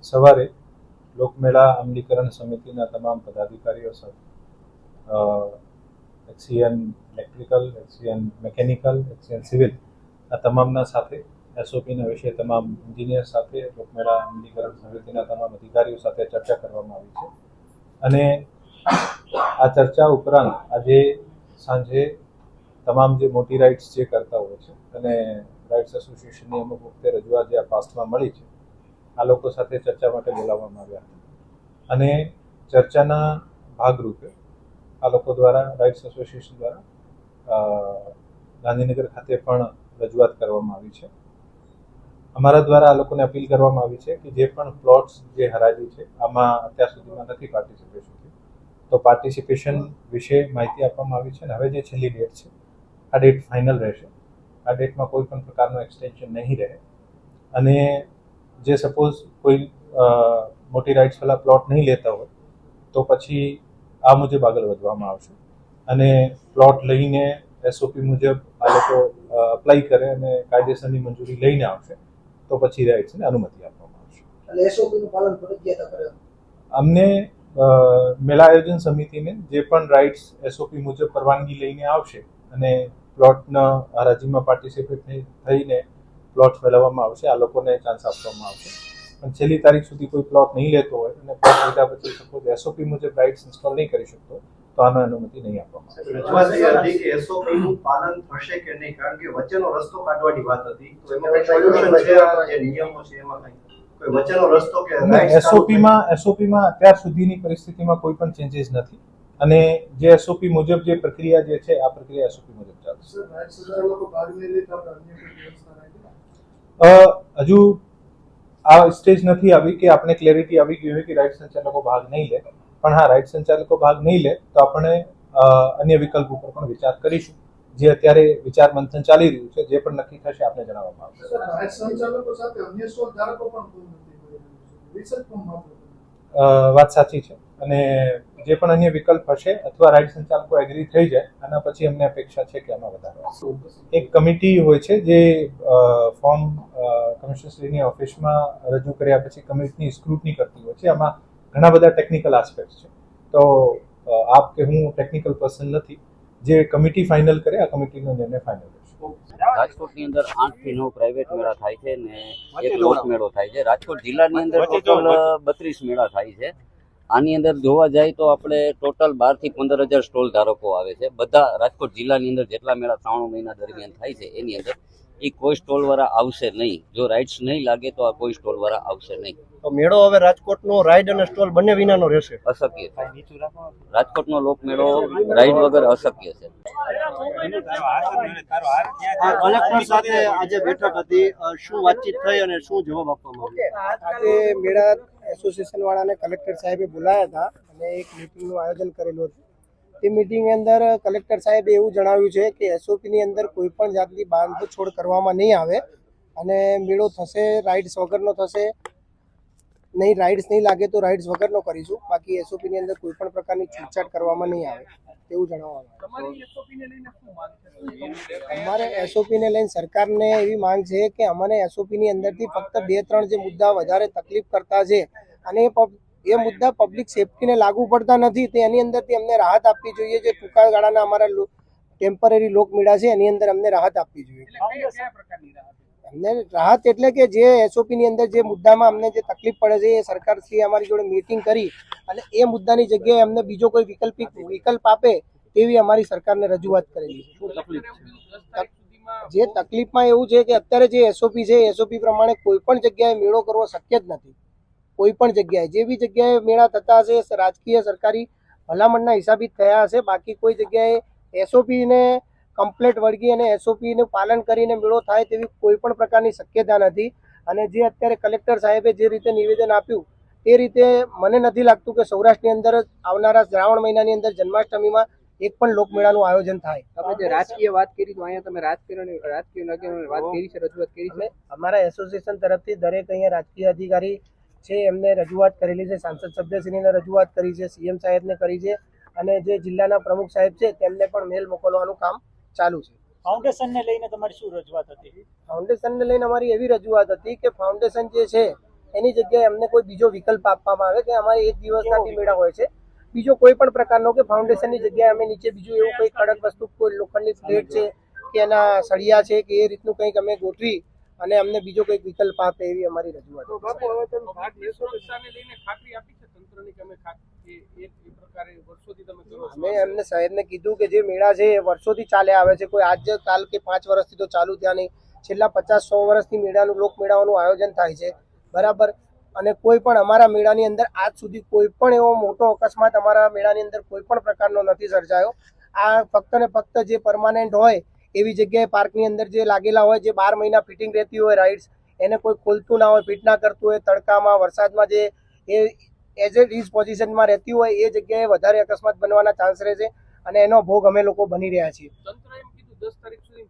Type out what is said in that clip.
સવારે લોકમેળા અમલીકરણ સમિતિના તમામ પદાધિકારીઓ સાથે XEN electrical XEN mechanical XEN civil આ તમામના સાથે એસઓપીના વિશે તમામ એન્જિનિયર સાથે, લોકમેળા અમલીકરણ સમિતિના તમામ અધિકારીઓ સાથે ચર્ચા કરવામાં આવી છે. અને આ ચર્ચા ઉપરાંત આજે સાંજે તમામ જે મોટી રાઇટ્સ જે કરતા હોય છે, અને રાઇટ્સ એસોસિએશનની અમુક વખતે રજૂઆત જે આ પાસ્ટમાં મળી છે આ લોકો સાથે ચર્ચા માટે બોલાવવામાં આવ્યા હતા. અને ચર્ચાના ભાગરૂપે આ લોકો દ્વારા રાઇટ્સ એસોસિએશન દ્વારા ગાંધીનગર ખાતે પણ રજૂઆત કરવામાં આવી છે. અમારા દ્વારા આ લોકોને અપીલ કરવામાં આવી છે કે જે પણ પ્લોટ્સ જે હરાજી છે, આમાં અત્યાર સુધીમાં નથી પાર્ટિસિપેશન તો પાર્ટિસિપેશન વિશે માહિતી આપવામાં આવી છે અને હવે જે છેલ્લી ડેટ છે, આ ડેટ ફાઇનલ રહેશે. આ ડેટમાં કોઈ પણ પ્રકારનું એક્સટેન્શન નહીં રહે. અને જે સપોઝ કોઈ મોટી રાઇટ્સવાળા પ્લોટ નહીં લેતા હોય તો પછી આ મુજબ આગળ વધવામાં આવશે. અને પ્લોટ લઈને એસઓપી મુજબ આ લોકો અપ્લાય કરે અને કાયદેસરની મંજૂરી લઈને આવશે તો પછી રાઇટ્સને અનુમતિ આપવામાં આવશે. એટલે પાલન ફરજિયાત અમને મેળા આયોજન સમિતિને જે પણ રાઇટ્સ એસઓપી મુજબ પરવાનગી લઈને આવશે અને પ્લોટના હરાજીમાં પાર્ટિસિપેટ થઈને પ્લોટ ફેલાવવામાં આવશે આ લોકોને ચાન્સ આપવામાં આવશે. પણ છેલ્લી તારીખ સુધી કોઈ પ્લોટ નહીં લેતો હોય અને પ્લોટ લીધા પછી સપોઝ એસઓપી મુજબ રાઇટ્સ ઇન્સ્ટોલ નહીં કરી શકતો તો આનો અનુમતિ નહીં આપવામાં આવે કે SOP નું પાલન થશે કે નહીં? કારણ કે વચ્ચેનો રસ્તો કાઢવાની વાત હતી. તો એમાં કોઈ સોલ્યુશન છે? જે નિયમો છે એમાં કંઈ? વચ્ચેનો રસ્તો કે એસઓપીમાં એસઓપીમાં અત્યાર સુધીની પરિસ્થિતિમાં કોઈ પણ ચેન્જીસ નથી. અને જે એસઓપી મુજબ જે પ્રક્રિયા જે છે આ પ્રક્રિયા એસઓપી મુજબ ચાલશે. હજુ આ સ્ટેજ નથી આવી કે આપણે ક્લેરિટી આવી ગઈ હોય કે રાઇટ સંચાલકો ભાગ નહીં લે. પણ હા રાઇટ સંચાલકો ભાગ નહીં લે તો આપણે અન્ય વિકલ્પ ઉપર પણ વિચાર કરીશું. જે અત્યારે વિચાર મંથન ચાલી રહ્યું છે જે પણ નક્કી થશે આપણે જણાવવામાં આવશે. રાઈટ વાત સાચી છે. અને જે પણ અન્ય વિકલ્પ હશે અથવા રાઇટ સંચાલકો એગ્રી થઈ જાય આના પછી અમને અપેક્ષા છે કે આમાં વધારો એક કમિટી હોય છે જે ફોર્મ કમિશનરશ્રીની ઓફિસમાં રજૂ કર્યા પછી કમિટીની સ્ક્રુટની કરતી હોય છે. આમાં ઘણા બધા ટેકનિકલ આસ્પેક્ટ છે. તો આપ કે હું ટેકનિકલ પર્સન નથી જે કમિટી ફાઇનલ કરે આ કમિટીનો નિર્ણય ફાઇનલ રહેશે રાજકોટની અંદર આઠથી નવ પ્રાઇવેટ મેળા થાય છે ને એક લોક મેળો થાય છે. રાજકોટ જિલ્લાની અંદર ટોટલ બત્રીસ મેળા થાય છે. આની અંદર જોવા જાય તો આપણે ટોટલ બારથી પંદર હજાર સ્ટોલ ધારકો આવે છે. બધા રાજકોટ જિલ્લાની અંદર જેટલા મેળા ત્રણ મહિના દરમિયાન થાય છે એની અંદર એ કોઈ સ્ટોલ વાળા આવશે નહીં. જો રાઇડ્સ નહીં લાગે તો આ કોઈ સ્ટોલ વાળા આવશે નહીં. તો મેળો હવે રાજકોટનો રાઈડ અને સ્ટોલ બંને વિનાનો રહેશે. અશક્ય છે. રાજકોટનો લોક મેળો રાઇડ વગર અશક્ય છે. કલેક્ટર સાથે આજે બેઠક હતી. શું વાતચીત થઈ અને શું જવાબ આપવામાં આવ્યો? મેળા એસોસિએશન વાળાને કલેક્ટર સાહેબે બોલાયા હતા અને એક મિટિંગનું આયોજન કરેલું હતું. તે મિટિંગની અંદર કલેક્ટર સાહેબે એવું જણાવ્યું છે કે એસઓપીની અંદર કોઈ પણ જાતની બાંધછોડ કરવામાં નહીં આવે અને મેળો થશે રાઇડ્સ વગરનો થશે નહીં રાઇડ્સ નહીં લાગે તો રાઇડ્સ વગરનો કરીશું. બાકી એસઓપીની અંદર કોઈ પણ પ્રકારની છૂટછાટ કરવામાં નહીં આવે તેવું જણાવવામાં અમારે એસઓપીને લઈને સરકારને એવી માંગ છે કે અમને એસઓપીની અંદરથી ફક્ત બે ત્રણ જે મુદ્દા વધારે તકલીફ કરતા છે અને એ એ મુદ્દા પબ્લિક સેફટીને લાગુ પડતા નથી તે એની અંદરથી અમને રાહત આપવી જોઈએ. જે ટૂંકા ગાળાના અમારા ટેમ્પરરી લોકમેળા છે એની અંદર અમને રાહત આપવી જોઈએ. અમને રાહત એટલે કે જે એસઓપી ની અંદર જે મુદ્દામાં અમને જે તકલીફ પડે છે એ સરકારશ્રીએ અમારી જોડે મીટિંગ કરી અને એ મુદ્દાની જગ્યાએ અમને બીજો કોઈ વિકલ્પિક વિકલ્પ આપે તેવી અમારી સરકારને રજૂઆત કરેલી છે. તકલીફ જે તકલીફમાં એવું છે કે અત્યારે જે એસઓપી છે એસઓપી પ્રમાણે કોઈ પણ જગ્યાએ મેળો કરવો શક્ય જ નથી. કોઈ પણ જગ્યાએ. જે બી જગ્યાએ મેળા થતા હશે રાજકીય સરકારી ભલામણના હિસાબે થયા હશે બાકી કોઈ જગ્યાએ એસઓપીને કમ્પ્લેટ વળગી અને એસઓપીનું પાલન કરીને મેળો થાય તેવી કોઈ પણ પ્રકારની શક્યતા નથી. અને જે અત્યારે કલેક્ટર સાહેબે જે રીતે નિવેદન આપ્યું તે રીતે મને નથી લાગતું કે સૌરાષ્ટ્રની અંદર આવનારા શ્રાવણ મહિનાની અંદર જન્માષ્ટમીમાં એક પણ લોકમેળાનું આયોજન થાય. આપણે જે રાજકીય વાત કરી તો અહીંયા તમે રાજકીય રાજકીય વાત કરી છે રજૂઆત કરી છે? અમારા એસોસિએશન તરફથી દરેક અહીંયા રાજકીય અધિકારી છે એમને રજૂઆત કરેલી છે સાંસદ સભ્યશ્રીને રજૂઆત કરી છે સીએમ સાહેબને કરી છે અને જે જિલ્લાના પ્રમુખ સાહેબ છે તેમને પણ મેલ મોકલવાનું કામ ચાલુ છે. ફાઉન્ડેશનને લઈને તમારી શું રજૂઆત હતી? ફાઉન્ડેશનને લઈને અમારી એવી રજૂઆત હતી કે ફાઉન્ડેશન જે છે એની જગ્યાએ અમને કોઈ બીજો વિકલ્પ આપવામાં આવે કે અમારે એક દિવસના મેળા હોય છે. બીજો કોઈ પણ પ્રકારનો કે ફાઉન્ડેશનની જગ્યાએ અમે નીચે બીજું એવું કોઈ કડક વસ્તુ કોઈ લોખંડની પ્લેટ છે કે એના સળિયા છે કે એ રીતનું કંઈક અમે ગોઠવી અને અમને બીજો કોઈ વિકલ્પ આપે એવી અમારી રજૂઆત તો બાપુ હવે તમે ભાગ લેશો સુરક્ષાને લઈને ખાતરી આપી છે તંત્રની કે અમે એમને સાહેબને કીધું કે જે મેળા છે એ વર્ષોથી ચાલે આવે છે. કોઈ આજે કાલ કે પાંચ વર્ષથી તો ચાલુ થયા નહીં. છેલ્લા પચાસ સો વર્ષથી મેળાનું લોક મેળાઓનું આયોજન થાય છે. બરાબર? અને કોઈ પણ અમારા મેળાની અંદર આજ સુધી કોઈ પણ એવો મોટો અકસ્માત અમારા મેળાની અંદર કોઈ પણ પ્રકારનો નથી સર્જાયો. આ ફક્ત ને ફક્ત જે પરમાનન્ટ હોય એવી જગ્યાએ પાર્કની અંદર જે લાગેલા હોય, જે બાર મહિના ફિટિંગ રહેતી હોય રાઇડ્સ એને કોઈ ખોલતું ના હોય, ફિટ ના કરતું હોય, તડકામાં, વરસાદમાં જે એ એઝ એ ઇઝ પોઝિશનમાં રહેતી હોય, એ જગ્યાએ વધારે અકસ્માત બનવાના ચાન્સ રહે છે અને એનો ભોગ અમે લોકો બની રહ્યા છીએ. દસ તારીખ